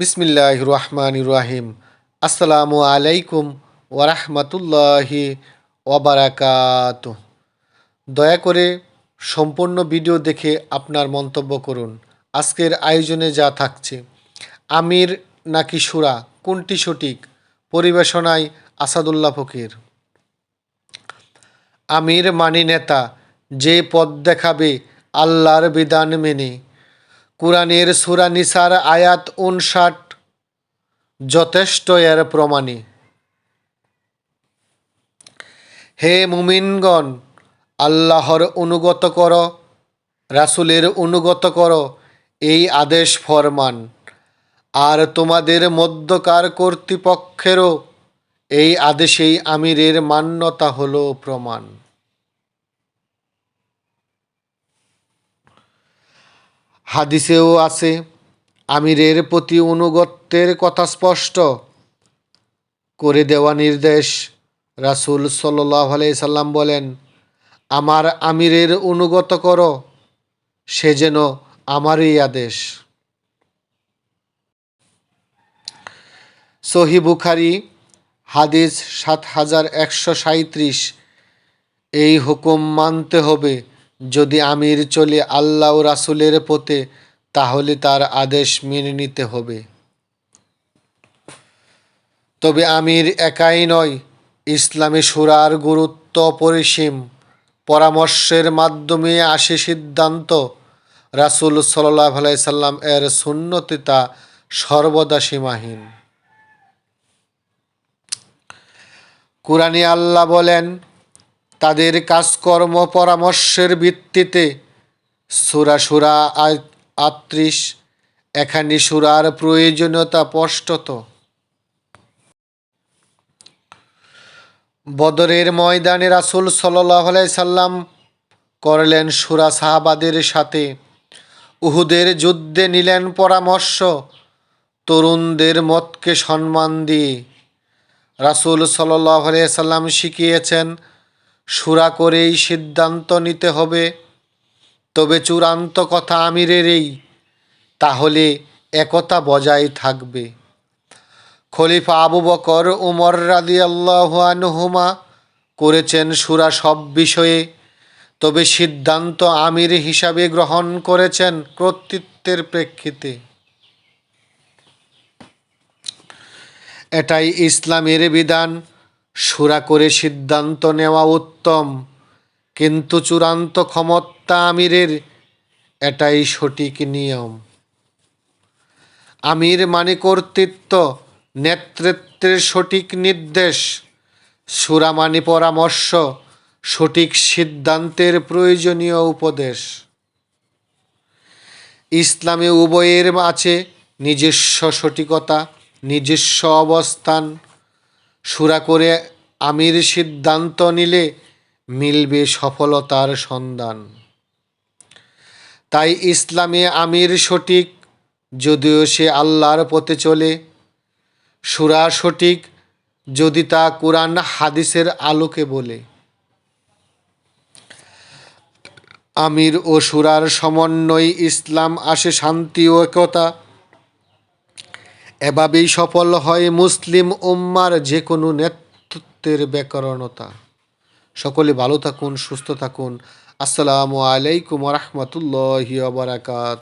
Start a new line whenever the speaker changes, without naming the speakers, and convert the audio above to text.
বিসমিল্লাহ রহমান রাহিম। আসসালামু আলাইকুম ওরহমতুল্লাহি ওবারাকাত দয়া করে সম্পূর্ণ ভিডিও দেখে আপনার মন্তব্য করুন। আজকের আয়োজনে যা থাকছে, আমির নাকি সুরা, কোনটি সঠিক? পরিবেশনায় আসাদুল্লাহ ফকির। আমির মানি নেতা, যে পদ দেখাবে আল্লাহর বিধান মেনে কোরআনের সুরা নিসার আয়াত উনষাট যথেষ্ট এর প্রমাণী। হে মুমিনগণ, আল্লাহর অনুগত কর, রাসুলের অনুগত কর, এই আদেশ ফরমান। আর তোমাদের মধ্যকার কর্তৃপক্ষেরও এই আদেশেই আমিরের মান্যতা হলো প্রমাণ। হাদিসেও আছে, আমিরের প্রতি অনুগত্যের কথা স্পষ্ট করে দেওয়া নির্দেশ। রাসুল সাল্লাহ সাল্লাম বলেন, আমার আমিরের অনুগত করো, সে যেন আমারই আদেশ। সহি বুখারি, হাদিস সাত হাজার একশো সাঁত্রিশ এই হুকুম মানতে হবে যদি আমির চলে আল্লাহ রাসুলের পথে, তাহলে তার আদেশ মেনে নিতে হবে। তবে আমির একাই নয়, ইসলামী সুরার গুরুত্ব পরিসীম পরামর্শের মাধ্যমে আসে সিদ্ধান্ত, রাসুল সাল্লাহ সাল্লাম এর শূন্যতিতা সর্বদা সীমাহীন। কুরানি আল্লাহ বলেন তাদের কাজকর্ম পরামর্শের ভিত্তিতে সুরা সুরা আত্রিশ এখানে সুরার প্রয়োজনীয়তা স্পষ্টত। বদরের ময়দানে রাসুল সাল্লাহ সাল্লাম করলেন সুরা সাহাবাদের সাথে। উহুদের যুদ্ধে নিলেন পরামর্শ, তরুণদের মতকে সম্মান দিয়ে। রাসুল সাল্লাহ সাল্লাম শিখিয়েছেন সুরা করেই সিদ্ধান্ত নিতে হবে। তবে চূড়ান্ত কথা আমিরেরই তাহলে একতা বজায় থাকবে। খলিফা আবু বকর, উমর রাদি আল্লাহানহুমা করেছেন সুরা সব বিষয়ে। তবে সিদ্ধান্ত আমির হিসাবে গ্রহণ করেছেন কর্তৃত্বের প্রেক্ষিতে। এটাই ইসলামের বিধান। সুরা করে সিদ্ধান্ত নেওয়া উত্তম, কিন্তু চূড়ান্ত ক্ষমতা আমিরের, এটাই সঠিক নিয়ম। আমির মানে কর্তৃত্ব, নেতৃত্বের সঠিক নির্দেশ। সুরা মানে পরামর্শ, সঠিক সিদ্ধান্তের প্রয়োজনীয় উপদেশ। ইসলামে উভয়ের আছে নিজস্ব সঠিকতা, নিজস্ব অবস্থান সুরা করে আমির সিদ্ধান্ত নিলে মিলবে সফলতার সন্ধান। তাই ইসলামে আমির সঠিক, যদিও সে আল্লাহর পথে চলে। সুরা সঠিক, যদি তা কোরআন হাদিসের আলোকে বলে। আমির ও সুরার সমন্বয় ইসলাম আসে শান্তি ও একতা। এভাবেই সফল হয় মুসলিম উম্মার যে কোনো নেতৃত্বের ব্যাকরণতা সকলে ভালো থাকুন, সুস্থ থাকুন। আসসালামু আলাইকুম রহমতুল্লাহ বারাকাত।